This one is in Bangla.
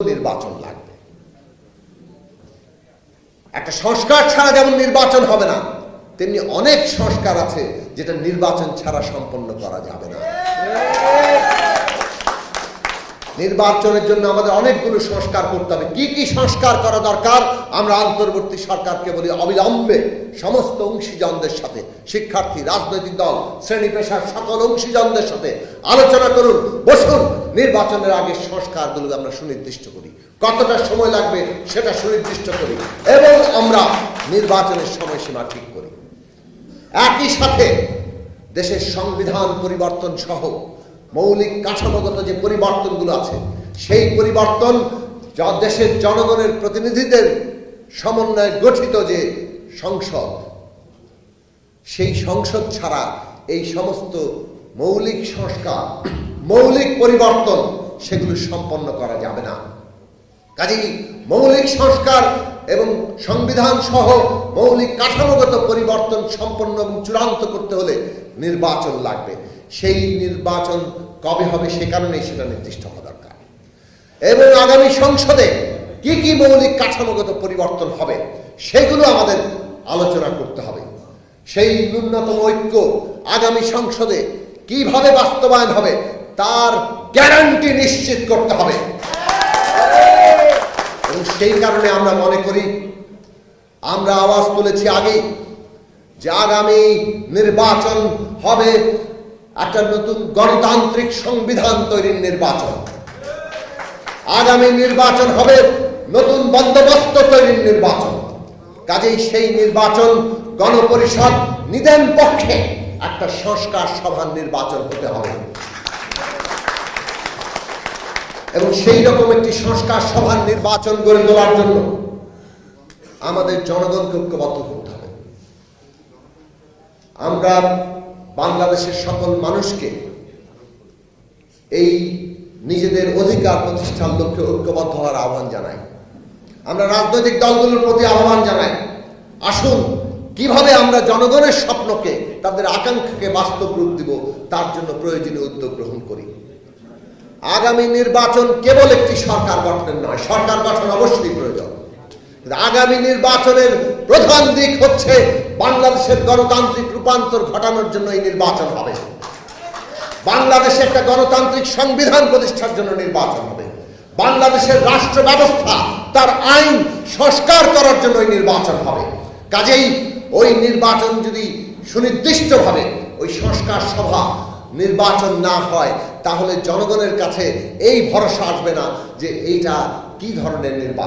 নির্বাচন লাগবে। একটা সংস্কার ছাড়া যেমন নির্বাচন হবে না, তেমনি অনেক সংস্কার আছে যেটা নির্বাচন ছাড়া সম্পন্ন করা যাবে না। নির্বাচনের জন্য আমাদের অনেকগুলো সংস্কার করতে হবে। কি কি সংস্কার করা দরকার? আমরা অন্তর্বর্তী সরকারকে বলি অবিলম্বে সমস্ত অংশীজনদের সাথে, শিক্ষার্থী, রাজনৈতিক দল, শ্রেণি পেশার সকল অংশীজনদের সাথে আলোচনা করুন, বসুন। নির্বাচনের আগে সংস্কারগুলো আমরা সুনির্দিষ্ট করি। কতটা সময় লাগবে সেটা সুনির্দিষ্ট করি এবং আমরা নির্বাচনের সময়সীমা ঠিক করি। একই সাথে দেশের সংবিধান পরিবর্তন সহ মৌলিক কাঠামোগত যে পরিবর্তনগুলো আছে, সেই পরিবর্তন দেশের জনগণের প্রতিনিধিদের সমন্বয়ে গঠিত যে সংসদ, সেই সংসদ ছাড়া এই সমস্ত মৌলিক সংস্কার, মৌলিক পরিবর্তন সেগুলো সম্পন্ন করা যাবে না। কাজেই মৌলিক সংস্কার এবং সংবিধান সহ মৌলিক কাঠামোগত পরিবর্তন সম্পন্ন এবং চূড়ান্ত করতে হলে নির্বাচন লাগবে। সেই নির্বাচন কবে হবে সে কারণেই সেটা নির্দিষ্ট হওয়া দরকার। এবং আগামী সংসদে কি কি মৌলিক কাঠামোগত পরিবর্তন হবে, সেগুলো আমাদের আলোচনা করতে হবে। সেই ন্যূনতম ঐক্য আগামী সংসদে কীভাবে বাস্তবায়ন হবে, তার গ্যারান্টি নিশ্চিত করতে হবে। এবং সেই কারণে আমরা মনে করি, আমরা আওয়াজ তুলেছি আগেই যে আগামী নির্বাচন হবে একটা নতুন গণতান্ত্রিক সংবিধান তৈরির নির্বাচন। আগামী নির্বাচন হবে নতুন বন্দোবস্ত তৈরির নির্বাচন। কাজেই সেই নির্বাচন গণপরিষদ নিদেন পক্ষে একটা সংস্কার সভার নির্বাচন হতে হবে। এবং সেই রকম একটি সংস্কার সভার নির্বাচন গড়ে তোলার জন্য আমাদের জনগণকে ঐক্যবদ্ধ করতে হবে। আমরা বাংলাদেশের সকল মানুষকে এই নিজেদের অধিকার প্রতিষ্ঠার লক্ষ্যে ঐক্যবদ্ধ হওয়ার আহ্বান জানাই। আমরা রাজনৈতিক দলগুলোর প্রতি আহ্বান জানাই। আসুন, কীভাবে আমরা জনগণের স্বপ্নকে, তাদের আকাঙ্ক্ষাকে বাস্তব রূপ দিব, তার জন্য প্রয়োজনীয় উদ্যোগ গ্রহণ করি। আগামী নির্বাচন কেবল একটি সরকার গঠনের নয়, সরকার গঠন অবশ্যই প্রয়োজন। আগামী নির্বাচনের প্রধান দিক হচ্ছে বাংলাদেশের গণতান্ত্রিক রূপান্তর ঘটানোর জন্য এই নির্বাচন হবে। বাংলাদেশে একটা গণতান্ত্রিক সংবিধান প্রতিষ্ঠার জন্য নির্বাচন হবে। বাংলাদেশের রাষ্ট্র ব্যবস্থা, তার আইন সংস্কার করার জন্য নির্বাচন হবে। কাজেই ওই নির্বাচন যদি সুনির্দিষ্টভাবে ওই সংস্কার সভা নির্বাচন না হয়, তাহলে জনগণের কাছে এই ভরসা আসবে না যে এইটা কি ধরনের নির্বাচন।